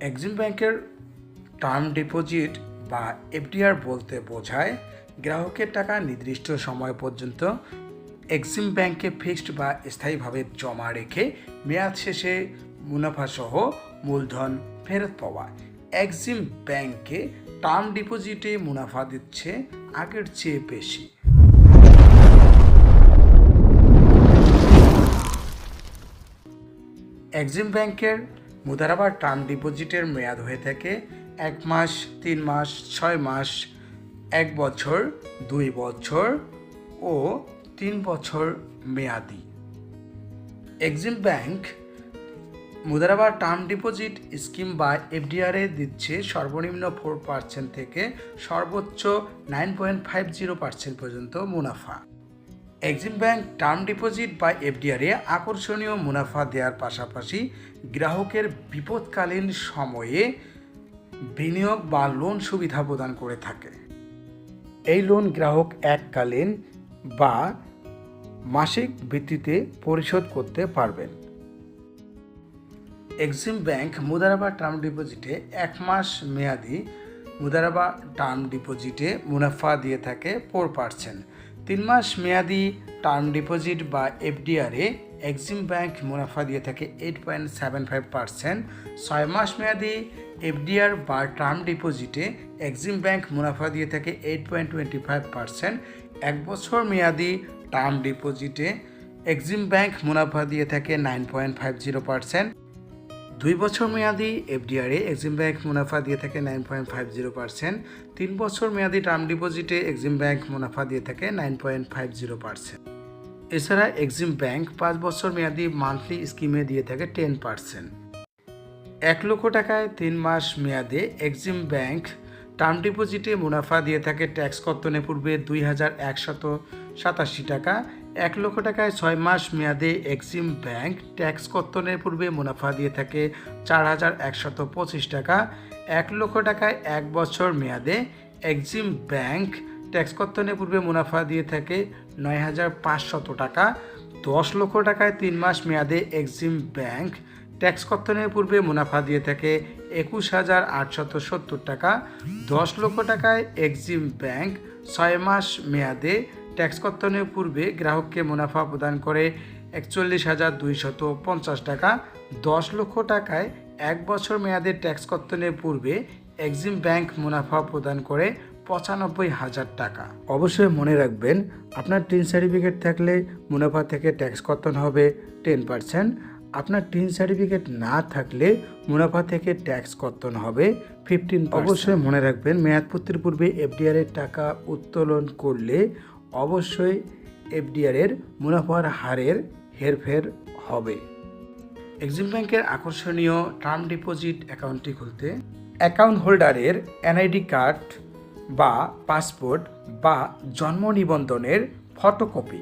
Exim ব্যাংকের term deposit বা FDR বলতে বোঝায় গ্রাহকের টাকা নির্দিষ্ট সময় পর্যন্ত এক্সিম ব্যাংকে ফিক্সড বা স্থায়ীভাবে জমা রেখে মেয়াদ শেষে মুনাফাসহ মূলধন ফেরত পাওয়া। এক্সিম ব্যাংকে টার্ম ডিপোজিটে মুনাফা দিচ্ছে আগের চেয়ে বেশি। এক্সিম ব্যাংকের মুদারাবার টার্ম ডিপোজিটের মেয়াদ হয়ে থাকে এক মাস, তিন মাস, ছয় মাস, এক বছর, দুই বছর ও তিন বছর মেয়াদি। এক্সিম ব্যাংক মুদারাবার টার্ম ডিপোজিট স্কিম বা এফডিআরএ দিচ্ছে সর্বনিম্ন ফোর পার্সেন্ট থেকে সর্বোচ্চ nine point five zero percent পর্যন্ত মুনাফা। এক্সিম ব্যাংক টার্ম ডিপোজিট বা এফডিআরে আকর্ষণীয় মুনাফা দেওয়ার পাশাপাশি গ্রাহকের বিপদকালীন সময়ে বিনিয়োগ বা লোন সুবিধা প্রদান করে থাকে। এই লোন গ্রাহক এককালীন বা মাসিক ভিত্তিতে পরিশোধ করতে পারবেন। এক্সিম ব্যাংক মুদারাবা টার্ম ডিপোজিটে এক মাস মেয়াদি মুদারাবা টার্ম ডিপোজিটে মুনাফা দিয়ে থাকে ফোর পার্সেন্ট। তিন মাস মেয়াদি টার্ম ডিপোজিট বা এফডিআরে এক্সিম ব্যাংক মুনাফা দিয়ে থাকে eight point seven five percent. ছয় মাস মেয়াদি এফডিআর বা টার্ম ডিপোজিটে এক্সিম ব্যাংক মুনাফা দিয়ে থাকে eight point twenty five percent. এক বছর মেয়াদি টার্ম ডিপোজিটে এক্সিম ব্যাংক মুনাফা দিয়ে থাকে nine point five zero percent. দুই বছর মেয়াদি এফডিআরে এক্সিম ব্যাংক মুনাফা দিয়ে থাকে nine point five zero percent. তিন বছর মেয়াদি টার্ম ডিপোজিটে এক্সিম ব্যাংক মুনাফা দিয়ে থাকে nine point five zero percent. এছাড়া এক্সিম ব্যাংক পাঁচ বছর মেয়াদি মান্থলি স্কিমে দিয়ে থাকে টেন পার্সেন্ট। এক লক্ষ টাকায় তিন মাস মেয়াদে এক্সিম ব্যাংক টার্ম ডিপোজিটে মুনাফা দিয়ে থাকে ট্যাক্স কর্তনের পূর্বে দুই হাজার একশত সাতাশি টাকা এক লক্ষ টাকায় ছয় মাস মেয়াদে এক্সিম ব্যাংক ট্যাক্স কর্তনের পূর্বে মুনাফা দিয়ে থাকে চার হাজার একশত পঁচিশ টাকা। এক লক্ষ টাকায় এক বছর মেয়াদে এক্সিম ব্যাংক ট্যাক্স কর্তনের পূর্বে মুনাফা দিয়ে থাকে নয় হাজার পাঁচশত টাকা। দশ লক্ষ টাকায় তিন মাস মেয়াদে এক্সিম ব্যাংক ট্যাক্স কর্তনের পূর্বে মুনাফা দিয়ে থাকে একুশ হাজার আটশত সত্তর টাকা। দশ লক্ষ টাকায় এক্সিম ব্যাংক ছয় মাস মেয়াদে ট্যাক্স কর্তনের পূর্বে গ্রাহককে মুনাফা প্রদান করে একচল্লিশ হাজার দুইশত পঞ্চাশ টাকা, দশ লক্ষ টাকায় এক বছর মেয়াদে ট্যাক্স কর্তনের পূর্বে এক্সিম ব্যাংক মুনাফা প্রদান করে পঁচানব্বই হাজার টাকা। অবশ্যই মনে রাখবেন, আপনার টিন সার্টিফিকেট থাকলে মুনাফা থেকে ট্যাক্স কর্তন হবে টেন পার্সেন্ট। আপনার টিন সার্টিফিকেট না থাকলে মুনাফা থেকে ট্যাক্স কর্তন হবে ফিফটিন অবশ্যই মনে রাখবেন মেয়াদপত্রের পূর্বে এফডিআর এর টাকা উত্তোলন করলে অবশ্যই এফডিআর এর মুনাফার হারের হেরফের হবে। এক্সিম ব্যাংকের আকর্ষণীয় টার্ম ডিপোজিট অ্যাকাউন্টটি খুলতে অ্যাকাউন্ট হোল্ডারের এনআইডি কার্ড বা পাসপোর্ট বা জন্ম নিবন্ধনের ফটোকপি।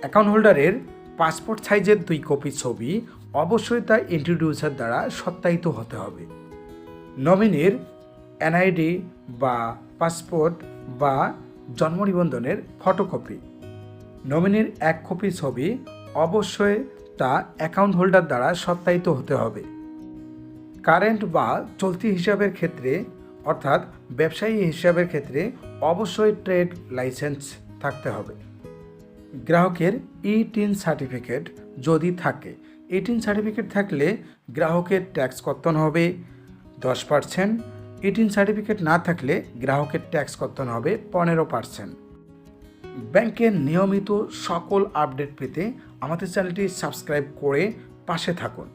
অ্যাকাউন্ট হোল্ডারের পাসপোর্ট সাইজের দুই কপি ছবি অবশ্যই তা ইন্ট্রোডিউসার দ্বারা সত্যায়িত হতে হবে। নমিনির এনআইডি বা পাসপোর্ট বা জন্ম নিবন্ধনের ফটোকপি। নমিনির এক কপি ছবি অবশ্যই তা অ্যাকাউন্ট হোল্ডার দ্বারা সত্যায়িত হতে হবে। কারেন্ট বা চলতি হিসাবের ক্ষেত্রে, অর্থাৎ ব্যবসায়ী হিসাবের ক্ষেত্রে অবশ্যই ট্রেড লাইসেন্স থাকতে হবে। গ্রাহকের ই টিন সার্টিফিকেট যদি থাকে ই টিন সার্টিফিকেট থাকলে গ্রাহকের ট্যাক্স কর্তন হবে। দশ পার্সেন্ট ই টিন সার্টিফিকেট না থাকলে গ্রাহকের ট্যাক্স কর্তন হবে পনেরো পার্সেন্ট ব্যাংকের নিয়মিত সকল আপডেট পেতে আমাদের চ্যানেলটি সাবস্ক্রাইব করে পাশে থাকুন।